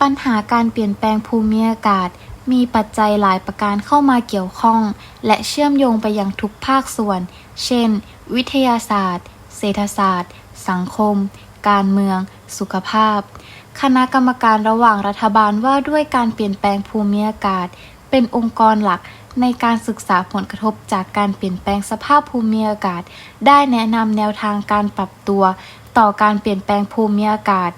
ปัญหาการเปลี่ยนแปลงภูมิอากาศ มีปัจจัยหลายประการเข้ามาเกี่ยวข้อง และเชื่อมโยงไปยังทุกภาคส่วน เช่น วิทยาศาสตร์ เศรษฐศาสตร์ สังคม การเมือง สุขภาพ คณะกรรมการระหว่างรัฐบาลว่าด้วยการเปลี่ยนแปลงภูมิอากาศ เป็นองค์กรหลักในการศึกษาผลกระทบจากการเปลี่ยนแปลงสภาพภูมิอากาศ ได้แนะนำแนวทางการปรับตัว ต่อการเปลี่ยนแปลงภูมิอากาศ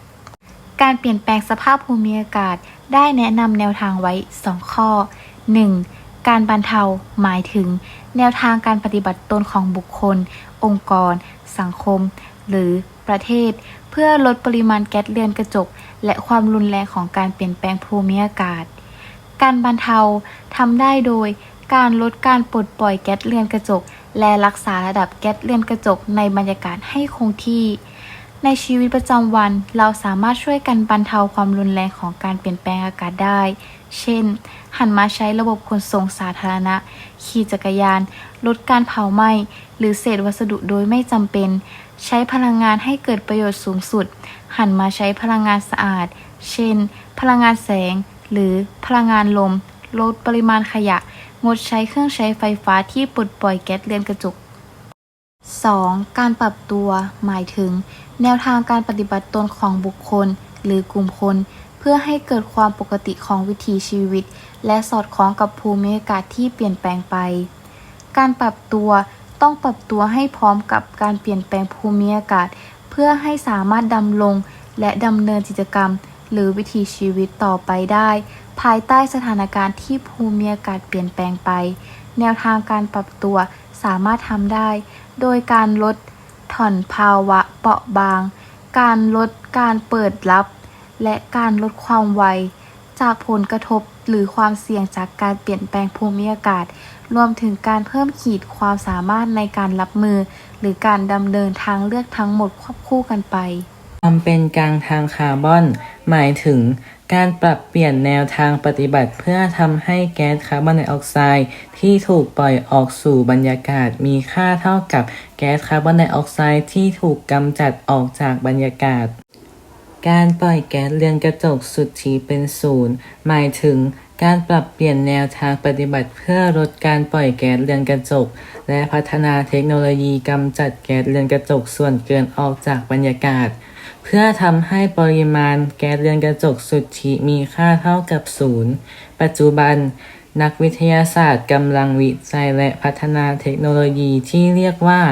การเปลี่ยนแปลงสภาพภูมิอากาศ ได้แนะนำแนวทางไว้ 2 ข้อ 1. การบรรเทาหมายถึง แนวทางการปฏิบัติตนของบุคคล องค์กร สังคม หรือประเทศ เพื่อลดปริมาณแก๊สเรือนกระจก และความรุนแรงของการเปลี่ยนแปลงภูมิอากาศ การบรรเทาทำได้โดย การลดการปลดปล่อยแก๊สเรือนกระจก และรักษาระดับแก๊สเรือนกระจกในบรรยากาศให้คงที่ ในชีวิตประจำวัน เราสามารถช่วยกันบรรเทาความรุนแรงของการเปลี่ยนแปลงอากาศได้ เช่น หันมาใช้ระบบขนส่งสาธารณะ ขี่จักรยาน ลดการเผาไหม้ หรือเศษวัสดุโดยไม่จำเป็น ใช้พลังงานให้เกิดประโยชน์สูงสุด หันมาใช้พลังงานสะอาด เช่น พลังงานแสง หรือพลังงานลม ลดปริมาณขยะ งดใช้เครื่องใช้ไฟฟ้าที่ปลดปล่อยแก๊สเรือนกระจก 2. การปรับตัว หมายถึง แนวทางการปฏิบัติตนของบุคคล หรือกลุ่มคน เพื่อให้เกิดความปกติของวิถีชีวิต และสอดคล้องกับภูมิอากาศที่เปลี่ยนแปลงไป การปรับตัวต้องปรับตัวให้พร้อมกับการเปลี่ยนแปลงภูมิอากาศ เพื่อให้สามารถดำรงและดำเนินกิจกรรม หรือวิถีชีวิตต่อไปได้ ภายใต้สถานการณ์ที่ภูมิอากาศเปลี่ยนแปลงไป แนวทางการปรับตัวสามารถทำได้ โดยการลดถอนภาวะเปราะบาง การลดการเปิดรับ และการลดความไว จากผลกระทบหรือความเสี่ยงจากการเปลี่ยนแปลงภูมิอากาศ รวมถึงการเพิ่มขีดความสามารถในการรับมือ หรือการดำเนินทางเลือกทั้งหมดควบคู่กันไปความเป็นกลางทางคาร์บอน หมายถึงการปรับเปลี่ยนแนวทางปฏิบัติเพื่อทำให้แก๊สคาร์บอนไดออกไซด์ที่ถูกปล่อยออกสู่บรรยากาศมีค่าเท่ากับแก๊สคาร์บอนไดออกไซด์ที่ถูกกำจัดออกจากบรรยากาศ การปล่อยแก๊สเรือนกระจกสุทธิเป็นศูนย์หมายถึงการปรับเปลี่ยนแนวทางปฏิบัติเพื่อลดการปล่อยแก๊สเรือนกระจก และพัฒนาเทคโนโลยีกำจัดแก๊สเรือนกระจกส่วนเกินออกจากบรรยากาศ เพื่อทำให้ปริมาณแก๊สเรือนกระจกสุทธิมีค่าเท่ากับศูนย์ปัจจุบันนักวิทยาศาสตร์กำลังวิจัยและพัฒนาเทคโนโลยีที่เรียกว่า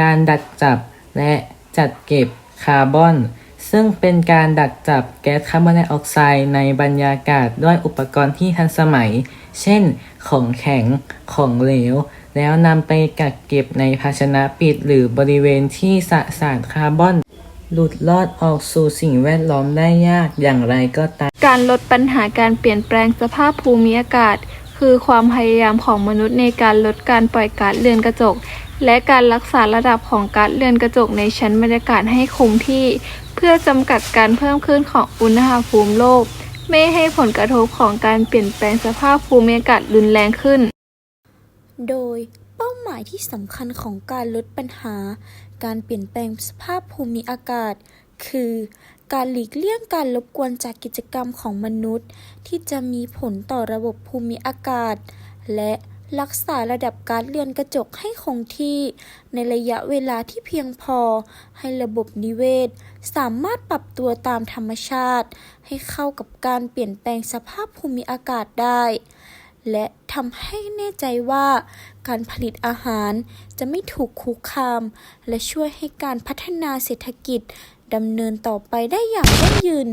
การดักจับและจัดเก็บคาร์บอน ซึ่งเป็นการดักจับแก๊สคาร์บอนไดออกไซด์ในบรรยากาศด้วยอุปกรณ์ที่ทันสมัย เช่น ของแข็ง ของเหลว แล้วนำไปกักเก็บในภาชนะปิดหรือบริเวณที่สะสารคาร์บอน หลุดลอดออกสู่สิ่งแวดล้อมได้ยากอย่างไรก็ตาม การลดปัญหาการเปลี่ยนแปลงสภาพภูมิอากาศ คือความพยายามของมนุษย์ในการลดการปล่อยก๊าซเรือนกระจก และการรักษาระดับของก๊าซเรือนกระจกในชั้นบรรยากาศให้คงที่ เพื่อจำกัดการเพิ่มขึ้นของอุณหภูมิโลก ไม่ให้ผลกระทบของการเปลี่ยนแปลงสภาพภูมิอากาศรุนแรงขึ้น โดย เป้าหมายที่สำคัญของการลดปัญหา การเปลี่ยนแปลงสภาพภูมิอากาศ คือ การหลีกเลี่ยงการรบกวนจากกิจกรรมของมนุษย์ ที่จะมีผลต่อระบบภูมิอากาศ และรักษาระดับการเรือนกระจกให้คงที่ ในระยะเวลาที่เพียงพอ ให้ระบบนิเวศ สามารถปรับตัวตามธรรมชาติ ให้เข้ากับการเปลี่ยนแปลงสภาพภูมิอากาศได้ และทำให้แน่ใจว่า การผลิตอาหารจะไม่ถูกคุกคาม และช่วยให้การพัฒนาเศรษฐกิจดำเนินต่อไปได้อย่างยั่งยืน